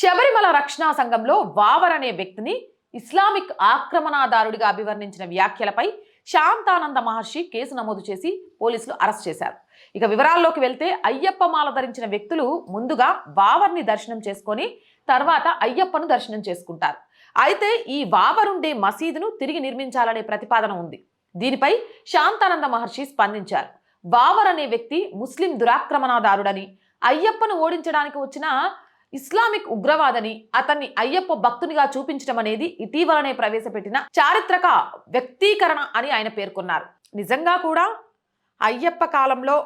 శబరిమల రక్షణా సంఘంలో వావర్ అనే వ్యక్తిని ఇస్లామిక్ ఆక్రమణదారుడిగా అభివర్ణించిన వ్యాఖ్యలపై శాంతానంద మహర్షి కేసు నమోదు చేసి పోలీసులు అరెస్ట్ చేశారు. ఇక వివరాల్లోకి వెళ్తే అయ్యప్ప మాల ధరించిన వ్యక్తులు ముందుగా వావర్ని దర్శనం చేసుకొని తర్వాత అయ్యప్పను దర్శనం చేసుకుంటారు. అయితే ఈ వావరుండే మసీదును తిరిగి నిర్మించాలనే ప్రతిపాదన ఉంది. దీనిపై శాంతానంద మహర్షి స్పందించారు. వావర్ అనే వ్యక్తి ముస్లిం దురాక్రమణదారుడని అయ్యప్పను ఓడించడానికి వచ్చిన ఇస్లామిక్ ఉగ్రవాదని అతన్ని అయ్యప్ప భక్తునిగా చూపించడం అనేది ఇటీవలనే ప్రవేశపెట్టిన చారిత్రక వ్యక్తీకరణ అని ఆయన పేర్కొన్నారు. నిజంగా కూడా అయ్యప్ప కాలంలో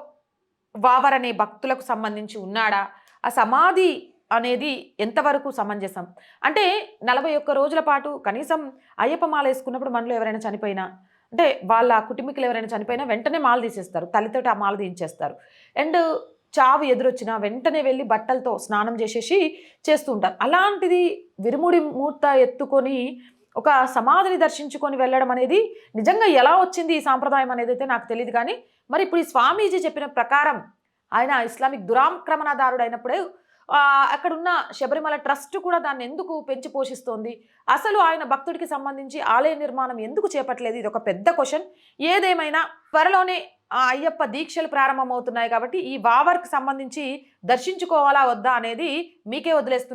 వావరనే భక్తులకు సంబంధించి ఉన్నాడా? ఆ సమాధి అనేది ఎంతవరకు సమంజసం? అంటే నలభై ఒక్క రోజుల పాటు కనీసం అయ్యప్ప మాల వేసుకున్నప్పుడు మనలో ఎవరైనా చనిపోయినా అంటే వాళ్ళ కుటుంబీకులు ఎవరైనా చనిపోయినా వెంటనే మాల తీసేస్తారు. తల్లితోటి ఆ మాల తీయించేస్తారు. అండ్ చావు ఎదురొచ్చినా వెంటనే వెళ్ళి బట్టలతో స్నానం చేసేసి చేస్తూ ఉంటారు. అలాంటిది విరుముడి మూర్త ఎత్తుకొని ఒక సమాధిని దర్శించుకొని వెళ్ళడం అనేది నిజంగా ఎలా వచ్చింది ఈ సాంప్రదాయం అనేది అయితే నాకు తెలియదు కానీ మరి ఇప్పుడు ఈ స్వామీజీ చెప్పిన ప్రకారం ఆయన ఇస్లామిక్ దురాక్రమణదారుడు అయినప్పుడే అక్కడున్న శబరిమల ట్రస్ట్ కూడా దాన్ని ఎందుకు పెంచి పోషిస్తోంది? అసలు ఆయన భక్తుడికి సంబంధించి ఆలయ నిర్మాణం ఎందుకు చేపట్టలేదు? ఇది ఒక పెద్ద క్వశ్చన్. ఏదేమైనా త్వరలోనే అయ్యప్ప దీక్షలు ప్రారంభమవుతున్నాయి కాబట్టి ఈ వావర్కి సంబంధించి దర్శించుకోవాలా వద్దా అనేది మీకే వదిలేస్తుంది